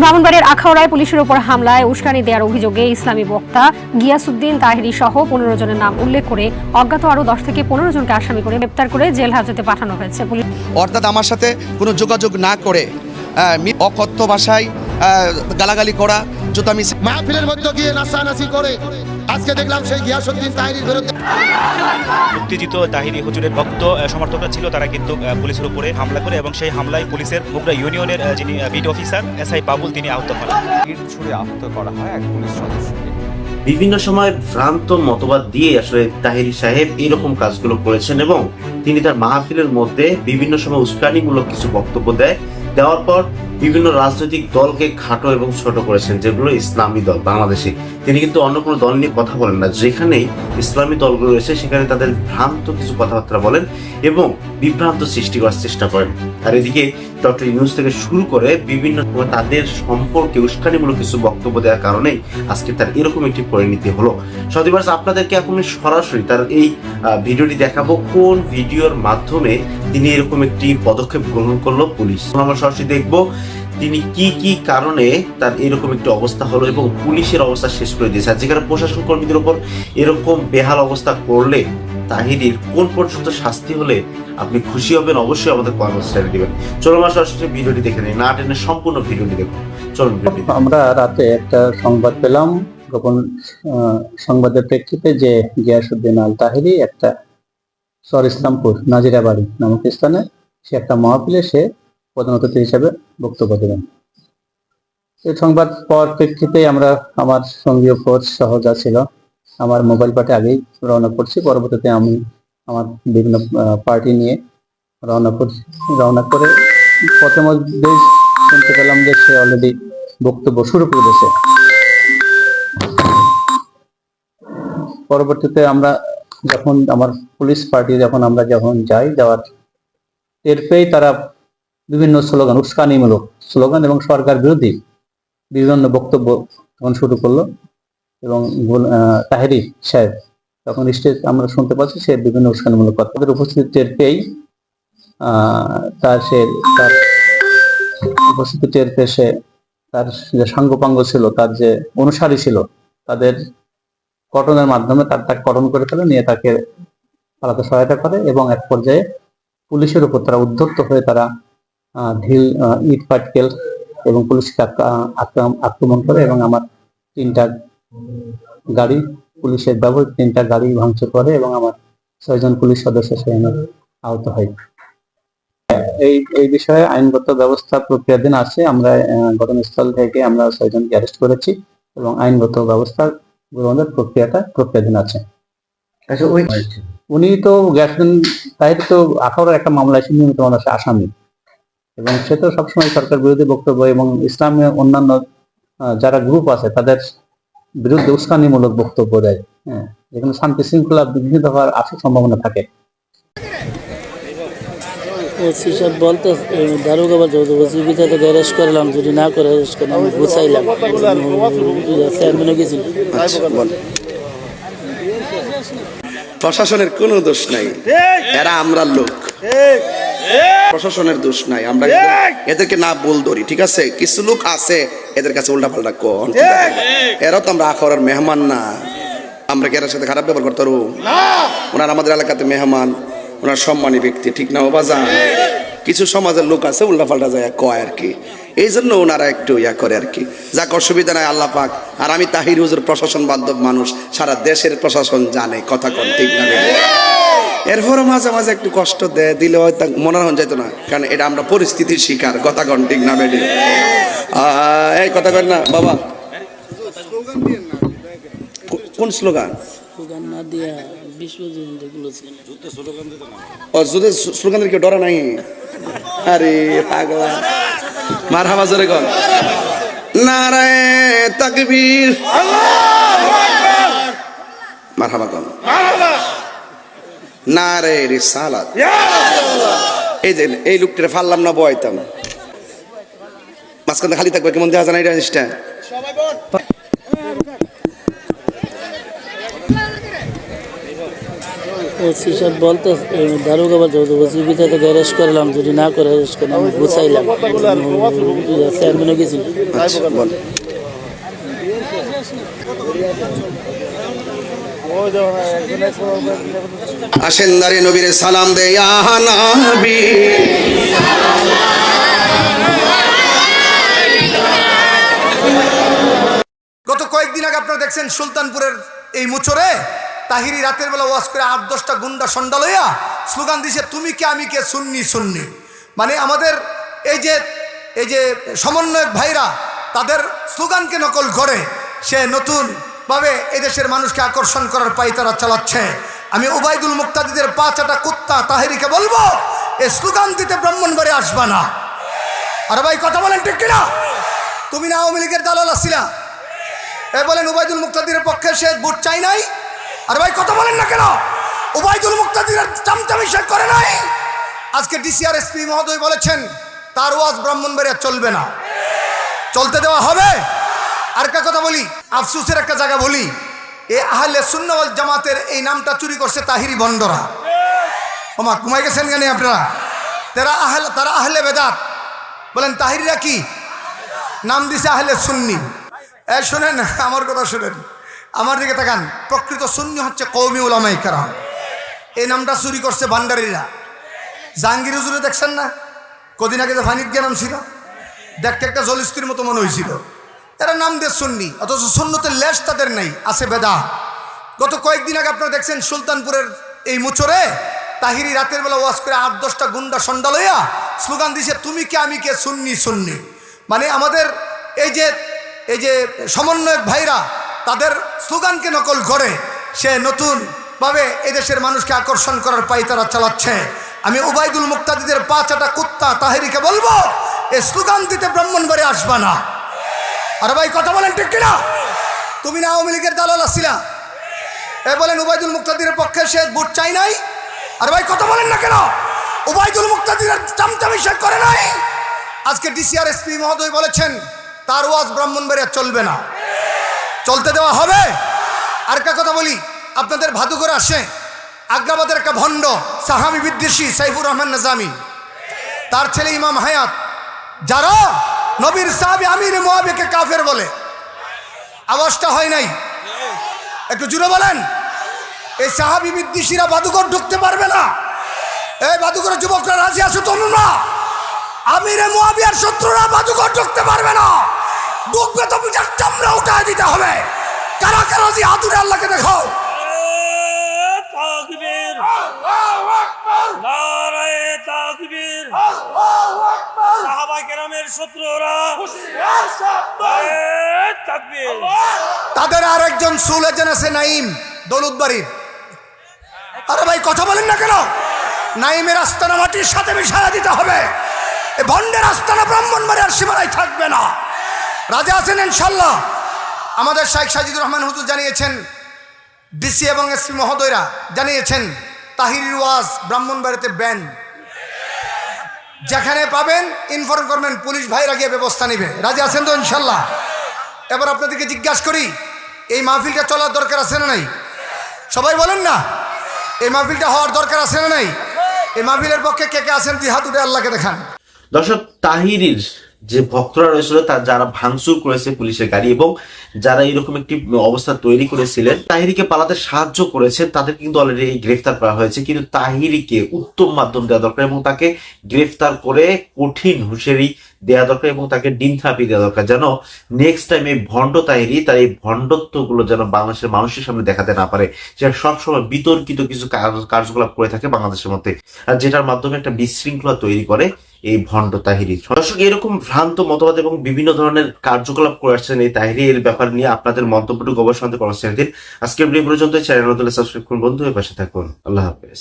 ব্রাহ্মণবাড়িয়ার আখাউড়ায় পুলিশের ওপর হামলায় উস্কানি দেওয়ার অভিযোগে ইসলামী বক্তা গিয়াসুদ্দিন তাহিরি সহ পনেরো জনের নাম উল্লেখ করে অজ্ঞাত আরও দশ থেকে পনেরো জনকে আসামি করে গ্রেপ্তার করে জেল হাজতে পাঠানো হয়েছে। অর্থাৎ আমার সাথে কোনো যোগাযোগ না করে অকথ্য ভাষায় গালাগালি করা জুতামি মাহফিলের মধ্যে গিয়ে নাচানাচি করে। আজকে দেখলাম সেই গিয়াসুদ্দিন তাহিরির বিরুদ্ধে উত্তেজিত তাহিরি হুজুরের ভক্ত সমর্থকরা ছিল তারা কিন্তু পুলিশের উপরে হামলা করে এবং সেই হামলায় পুলিশের মুগরা ইউনিয়নের যিনি beat officer S I Babul তিনি আহত হন। ছুড়ে আহত করা হয় এক পুলিশ সদস্যকে। বিভিন্ন সময় ভ্রান্ত মতবাদ দিয়ে আসলে তাহিরি সাহেব এরকম কাজগুলো করেছেন এবং তিনি তার মাহফিলের মধ্যে বিভিন্ন সময় উস্কানিমূলক কিছু বক্তব্য দেয়। দেওয়ার পর বিভিন্ন রাজনৈতিক দলকে খাটো এবং ছোট করেছেন, যেগুলো ইসলামী দল, বাংলাদেশে। তিনি কিন্তু অন্য কোনো দল নিয়ে কথা বলেন না। যেখানেই ইসলামী দলগুলো রয়েছে, সেখানে তাদের ভ্রান্ত কিছু কথাবার্তা বলেন এবং বিভ্রান্ত সৃষ্টি করার চেষ্টা করেন। আর এদিকে ডক্টর ইউনুস থেকে শুরু করে বিভিন্ন তাদের সম্পর্কে উস্কানিমূলক কিছু বক্তব্য দেওয়ার কারণেই আজকে তার এরকম একটি পরিণতি হলো। সদিবাস আপনাদেরকে এখন সরাসরি তার এই ভিডিওটি দেখাবো। কোন ভিডিওর মাধ্যমে তিনি এরকম একটি পদক্ষেপ গ্রহণ করল পুলিশ? আমরা সরাসরি দেখব তিনি কি কি কারণে তার এরকম একটি অবস্থা হলো এবং পুলিশের অবস্থা শেষ করে দিয়েছে। আর যেখানে প্রশাসন কর্মীদের উপর এরকম বেহাল অবস্থা করলে তাহিরির কোন পর্যন্ত শাস্তি হলে আপনি খুশি হবেন, অবশ্যই আমাদের কমেন্ট ছেড়ে দিবেন। চলো আমরা সরাসরি ভিডিওটি দেখে নিই। না টেনে সম্পূর্ণ ভিডিওটি দেখুন। চলুন আমরা রাতে একটা সংবাদ পেলাম, গোপন সংবাদের প্রেক্ষিতে যে গিয়াসুদ্দিন আল তাহিরি একটা সর ইসলামপুর নাজিরাবাড়ি নামক স্থানে সে একটা মহাপিলে সে প্রধান অতিথি হিসেবে বক্তব্য দেবেন। এই সংবাদ পাওয়ার প্রেক্ষিতে আমরা আমার সঙ্গীয় ফোর্স সহ যা ছিল, আমার মোবাইল পার্টি আগেই রওনা করছি। পরবর্তীতে আমি আমার বিভিন্ন পার্টি নিয়ে রওনা করছি। রওনা করে প্রথম মধ্যেই শুনতে পেলাম যে সে অলরেডি বক্তব্য শুরু করে দিয়েছে। পরবর্তীতে আমরা যখন, আমার পুলিশ পার্টি যখন আমরা যখন যাই যাওয়ার, টের পেয়ে তারা বিভিন্ন স্লোগান, উস্কানিমূলক স্লোগান এবং সরকার বিরোধী বিভিন্ন বক্তব্য তখন শুরু করল এবং তাহেরি সাহেব তখন স্টেজ আমরা শুনতে পাচ্ছি, সে বিভিন্ন উস্কানিমূলক কথা। তাদের উপস্থিতি টের পেয়েই তার সে, তার উপস্থিতি টের পেয়ে সে, তার যে সাঙ্গপাঙ্গ ছিল, তার যে অনুসারী ছিল, তাদের কটনের মাধ্যমে তার তাকে কটন করে ফেলে, নিয়ে তাকে পালাতে সহায়তা করে এবং এক পর্যায়ে পুলিশের উপর তারা উদ্ধত্ত হয়ে তারা ঢিল ইট পাটকেল এবং পুলিশকে আক্রা- আক্রম- আক্রমণ করে এবং আমার তিনটা গাড়ি পুলিশের ব্যবহৃত তিনটা গাড়ি ভাঙচুর করে এবং আমার ছয়জন পুলিশ সদস্য সেখানে আহত হয়। এই এই বিষয়ে আইনগত ব্যবস্থা প্রক্রিয়াধীন আছে আমরা ঘটনাস্থল থেকে আমরা ছয়জনকে অ্যারেস্ট করেছি এবং আইনগত ব্যবস্থা গ্রহণের প্রক্রিয়াটা প্রক্রিয়াধীন আছে আচ্ছা ওই উনি তো গ্যাসিন তাই তো আখাউড়ার একটা মামলায় সে নিয়মিত আসামি। এবং সে তো সবসময় সরকার বিরোধী বক্তব্য এবং ইসলামের অন্যান্য যারা গ্রুপ আছে তাদের বিরুদ্ধে উস্কানিমূলক বক্তব্য দেয়। হ্যাঁ যেখানে শান্তি শৃঙ্খলা বিঘ্নিত হওয়ার আসার সম্ভাবনা থাকে। ওসি সাহেব বলতে দারোগা বলতে ওসি বিচারে অ্যারেস্ট করলাম যদি না করে অ্যারেস্ট করলাম আমি গুছাইলাম। চেয়ারম্যানে গেছিল প্রশাসনের কোনো দোষ নাই। এরা আমরা লোক। প্রশাসনের দোষ নাই আমরা এদেরকে না বল ধরি ঠিক আছে? কিছু লোক আছে এদের কাছে উল্টা পাল্টা কন এরা তো আমরা আখড়ার মেহমান না। আমরা কি এর সাথে খারাপ ব্যবহার করতে পারব? ওনার আমাদের এলাকাতে মেহমান ওনার সম্মানী ব্যক্তি ঠিক না ও বাজান কিছু সমাজের লোক আছে উল্টা পাল্টা যায় কয় আর কি? এই জন্য ওনারা একটু ইয়া করে আর কি। যাক অসুবিধা নাই আল্লাহ পাক। আর আমি তাহির হুজুর প্রশাসন বান্ধব মানুষ সারা দেশের প্রশাসন জানে কথা কন ঠিক না? এরপরও মাঝে মাঝে একটু কষ্ট দেয় দিলে হয়তো মনে হন যেত না কারণ এটা আমরা পরিস্থিতির শিকার কথা কন ঠিক না বেডি এই কথা কন না বাবা। কোন স্লোগান? স্লোগানের কেউ ডরা নাই? আরে পাগলা। মার হাবা জোরে কন। নারায় তাকবীর। মার হাবা কন। নারে রিসালাত। এই যে এই লোকটা ফাললাম না বয়তাম মাঝখানে খালি থাকবে কেমন দেখা যায় না এটা জিনিসটা ওসি সাহেব বলতে দারোগা বলতে করলাম যদি না করে অ্যারেস্ট করে আমি গুছাইলাম। চেয়ারম্যানে গেছি আচ্ছা বল। আসেন দারে নবীর সালাম দে গত কয়েকদিন আগে আপনারা দেখছেন সুলতানপুরের এই মুচরে তাহিরি রাতের বেলা ওয়াজ করে আট দশটা গুন্ডা সন্ডা লইয়া স্লোগান দিছে, তুমি কে, আমি কে, সুন্নি সুন্নি। মানে আমাদের এই যে এই যে সমন্বয়ক ভাইরা, তাদের স্লোগানকে নকল করে, সে নতুন ভাবে এদেশের মানুষকে আকর্ষণ করার পাই তারা চালাচ্ছে। আমি ওবায়দুল মুক্তাদিদের পাঁচাটা কুত্তা, তাহিরিকে বলব, এ স্লোগান দিতে ব্রাহ্মণবাড়ি আসবা না। আর ভাই, কথা বলেন ঠিক কিনা? তুমি না আওয়ামী লীগের দালাল আসছিলা এ বলেন, উবাইদুল মুক্তাদিরের পক্ষে সে ভোট চাই নাই? আর ভাই, কথা বলেন না কেন? উবাইদুল মুক্তাদিরের চামচামি সে করে নাই? আজকে ডিসিআর এসপি মহোদয় বলেছেন, তার ওয়াজ ব্রাহ্মণবাড়িয়া চলবে না। চলতে দেওয়া হবে? আর একটা কথা বলি, আফসুসের একটা জায়গা বলি। এ আহলে সুন্নওয়াল জামাতের এই নামটা চুরি করছে তাহিরি বন্ডরা ওমা, ঘুমাই গেছেন কেন আপনারা? তারা আহলে তারা আহলে বেদাত। বলেন, তাহিরিরা কি? নাম দিছে আহলে সুন্নি। এ, শোনেন, আমার কথা শোনেন। আমার দিকে তাকান। প্রকৃত সুন্নি হচ্ছে কৌমি ওলামাই কারাম। এই নামটা চুরি করছে ভান্ডারিরা জাহাঙ্গীর হুজুরে দেখছেন না? কদিন আগে যে ফানিদ নাম ছিল, দেখতে একটা জলিস্তির মতো মনে হয়েছিল। এরা নাম দিয়ে সুন্নি, অথচ সুন্নতের লেশ তাদের নেই, আছে বেদা। গত কয়েকদিন আগে আপনারা দেখছেন সুলতানপুরের এই মুচরে তাহিরি রাতের বেলা ওয়াজ করে আট, দশটা গুন্ডা সন্ডা লইয়া স্লোগান দিছে, তুমি কে, আমি কে, সুন্নি সুন্নি। মানে আমাদের এই যে এই যে সমন্বয়ক ভাইরা, তাদের স্লোগানকে নকল করে, সে নতুন ভাবে এদেশের মানুষকে আকর্ষণ করার পাই তারা চালাচ্ছে। আমি ওবায়দুল মুক্তাদিদের পাঁচাটা কুত্তা তাহিরিকে বলব এই স্লোগান দিতে ব্রাহ্মণবাড়ি আসবা না। আরে ভাই, কথা বলেন ঠিক কিনা? তুমি না আওয়ামী লীগের দালাল আসছিলা এ বলেন, উবাইদুল মুক্তাদিরের পক্ষে সে ভোট চাই নাই? আরে ভাই, কথা বলেন না কেন? উবাইদুল মুক্তাদিরের চামচামি সে করে নাই? আজকে ডিসিআর এসপি মহোদয় বলেছেন, তার ওয়াজ ব্রাহ্মণবাড়িয়া চলবে না। চলতে দেওয়া হবে? আর একটা কথা বলি, আপনাদের ভাদুঘর আসে, আগ্রাবাদের একটা ভণ্ড সাহামি বিদ্বেষী সাইফুর রহমান নাজামি। তার ছেলে ইমাম হায়াত। যারা নবীর সাহাবি আমির মোয়াবিকে কাফের বলে। আওয়াজটা হয় নাই? একটু জুড়ে বলেন। এই সাহাবি বিদ্বেষীরা বাদুঘর ঢুকতে পারবে না। এই বাদুঘরের যুবকরা রাজি আছে তো না? আমিরে মোয়াবিয়ার শত্রুরা বাদুঘর ঢুকতে পারবে না। ঢুকবে তো পিঠার চামড়া উঠায় দিতে হবে। কারা কারা যে হাতুরে আল্লাহকে দেখাও। তাকবীর নারায়ে তাকবীর। সাহাবা কেরামের শত্রুরা। তাদের আরেকজন সুল এজেন্ট আছে নাইম দৌলতবাড়ির আরে ভাই কথা বলেন না কেন? নাইমের আস্তানা মাটির সাথে মিশাইয়া দিতে হবে। এ ভণ্ডের আস্তানা ব্রাহ্মণবাড়িয়ার সীমানায় থাকবে না। রাজা আছেন ইনশাল্লাহ আমাদের শাইখ সাজিদুর রহমান হুজুর জানিয়েছেন ডিসি এবং এসপি মহোদয়রা জানিয়েছেন তাহির ওয়াজ ব্রাহ্মণবাড়িতে ব্যান। যেখানে পাবেন ইনফর্ম করবেন, পুলিশ ভাইরা গিয়ে ব্যবস্থা নেবে। রাজি আছেন তো, ইনশাল্লাহ? এবার আপনাদেরকে জিজ্ঞাসা করি, এই মাহফিলটা চলার দরকার আছে না নাই? সবাই বলেন না? এই মাহফিলটা হওয়ার দরকার আছে না নাই? এই মাহফিলের পক্ষে কে কে আছেন হাত উঠে আল্লাহকে দেখান। দর্শক, তাহিরির যে ভক্তরা রয়েছিল, তার যারা ভাঙচুর করেছে পুলিশের গাড়ি এবং যারা এরকম একটি অবস্থা তৈরি করেছিলেন, তাহিরিকে পালাতে সাহায্য করেছে তাদের কিন্তু অলরেডি গ্রেফতার করা হয়েছে। কিন্তু তাহিরিকে উত্তম মাধ্যম দেওয়া দরকার এবং তাকে গ্রেফতার করে কঠিন হুঁশিয়ারি দেওয়া দরকার এবং তাকে ডিম থাপি দেওয়া দরকার। যেন নেক্সট টাইম এই ভণ্ড তাহিরি তার এই ভণ্ডত্বগুলো যেন বাংলাদেশের মানুষের সামনে দেখাতে না পারে। সে সবসময় বিতর্কিত কিছু কার্যকলাপ করে থাকে বাংলাদেশের মধ্যে, আর যেটার মাধ্যমে একটা বিশৃঙ্খলা তৈরি করে এই ভণ্ড তাহিরি। দর্শক, এরকম ভ্রান্ত মতবাদ এবং বিভিন্ন ধরনের কার্যকলাপ করে আসছেন এই তাহিরি এর ব্যাপার। নিয়ে আপনাদের মন্তব্যটুকু অবশ্যই দিন। আজকের ভিডিও পর্যন্ত চ্যানেল সাবস্ক্রাইব করুন। বন্ধু পাশে থাকুন। আল্লাহ হাফেজ।